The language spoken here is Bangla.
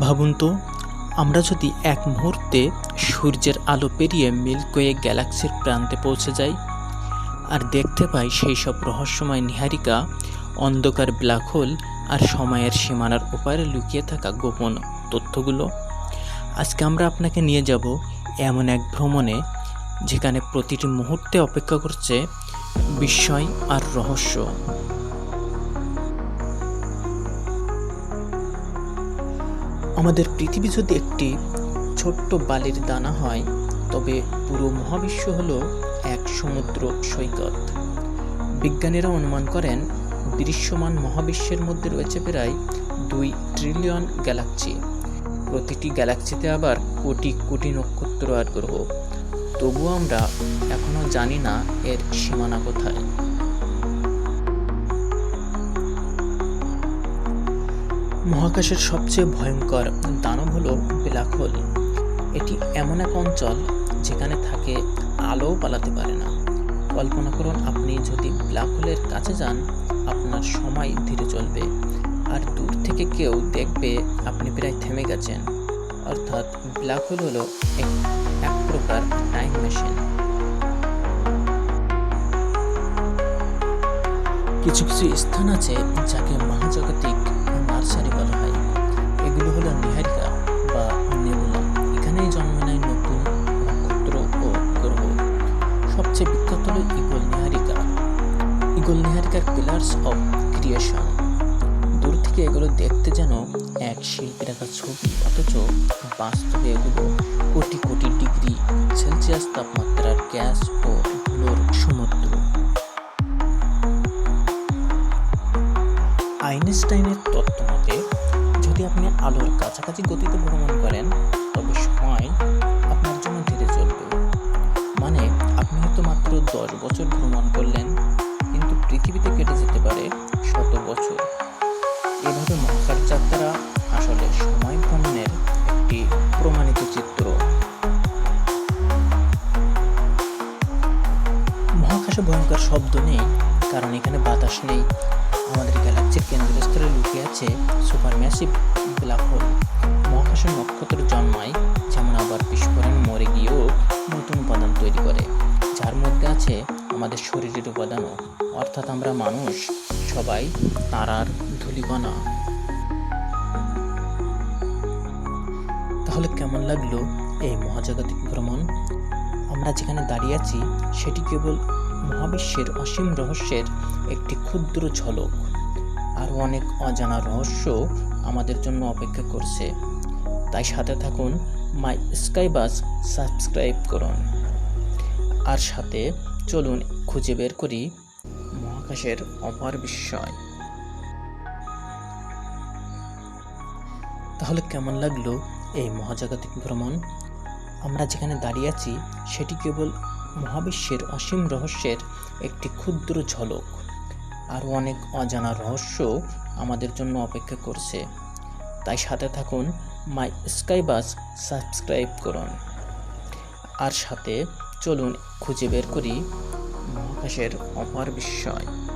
ভাবুন তো, আমরা যদি এক মুহূর্তে সূর্যের আলো পেরিয়ে মিল্কওয়ে গ্যালাক্সির প্রান্তে পৌঁছে যাই, আর দেখতে পাই সেই সব রহস্যময় নিহারিকা অন্ধকার ব্ল্যাক হোল আর সময়ের সীমানার ওপারে লুকিয়ে থাকা গোপন তথ্যগুলো। আজকে আমরা আপনাকে নিয়ে যাব এমন এক ভ্রমণে, যেখানে প্রতিটি মুহূর্তে অপেক্ষা করছে বিস্ময় আর রহস্য। আমাদের পৃথিবী যদি একটি ছোট্ট বালির দানা হয়, তবে পুরো মহাবিশ্ব হল এক সমুদ্র সৈকত। বিজ্ঞানীরা অনুমান করেন, দৃশ্যমান মহাবিশ্বের মধ্যে রয়েছে প্রায় দুই ট্রিলিয়ন গ্যালাক্সি প্রতিটি গ্যালাক্সিতে আবার কোটি কোটি নক্ষত্র আর গ্রহ। তবুও আমরা এখনও জানি না এর সীমানা কোথায়। মহাকাশের সবচেয়ে ভয়ঙ্কর দানব হল ব্ল্যাক হোল এটি এমন এক অঞ্চল যেখানে থাকে আলোও পালাতে পারে না। কল্পনা করুন আপনি যদি ব্ল্যাক হোলের কাছে যান, আপনার সময় ধীরে চলবে আর দূর থেকে কেউ দেখবে আপনি প্রায় থেমে গেছেন। অর্থাৎ ব্ল্যাক হোল হলো এক প্রকার টাইম মেশিন কিছু কিছু স্থান আছে যাকে হলো ইগল নিহারিকা। ইগল নিহারিকার পিলার্স অফ ক্রিয়েশন দূর থেকে এগুলো দেখতে যেন এক শিল্পীর একটা ছবি, অথচ বাস্তবে এগুলো কোটি কোটি ডিগ্রি সেলসিয়াস তাপমাত্রার গ্যাস ও ধুলোর সমুদ্র। আইনস্টাইনের তত্ত্ব মতে, যদি আপনি আলোর কাছাকাছি গতিতে ভ্রমণ করেন, তবে সময় দশ বছর ভ্রমণ করলেন, কিন্তু পৃথিবীতে কেটে যেতে পারে শত বছর। এভাবে মহাকাশ যাত্রা আসলে সময় ভ্রমণের একটি প্রমাণিত চিত্র। মহাকাশে ভয়ঙ্কর শব্দ নেই, কারণ এখানে বাতাস নেই। আমাদের গ্যালাক্সির কেন্দ্রস্থলে লুকিয়ে আছে সুপার ম্যাসিভ ব্ল্যাক হোল। মহাকাশে নক্ষত্র জন্মায়, যেমন আবার বিস্ফোরণ, মরে গিয়েও আমাদের শরীরের উপাদানও। অর্থাৎ আমরা মানুষ, সবাই তারার ধূলিকণা। তাহলে কেমন লাগল এই মহাজাগতিক ভ্রমণ? আমরা যেখানে দাঁড়িয়ে আছি, সেটি কেবল মহাবিশ্বের অসীম রহস্যের একটি ক্ষুদ্র ঝলক। আরও অনেক অজানা রহস্য আমাদের জন্য অপেক্ষা করছে। তাই সাথে থাকুন, মাই স্কাই বাস সাবস্ক্রাইব করুন। আর সাথে চলুন খুঁজে বের করি মহাকাশের অপার বিস্ময়। তাহলে কেমন লাগল এই মহাজাগতিক ভ্রমণ? আমরা যেখানে দাঁড়িয়ে আছি, সেটি কেবল মহাবিশ্বের অসীম রহস্যের একটি ক্ষুদ্র ঝলক। আরও অনেক অজানা রহস্য আমাদের জন্য অপেক্ষা করছে। তাই সাথে থাকুন, মাই স্কাই বাস সাবস্ক্রাইব করুন। আর সাথে চলুন খুঁজে বের করি মহাকাশের অপার বিস্ময়।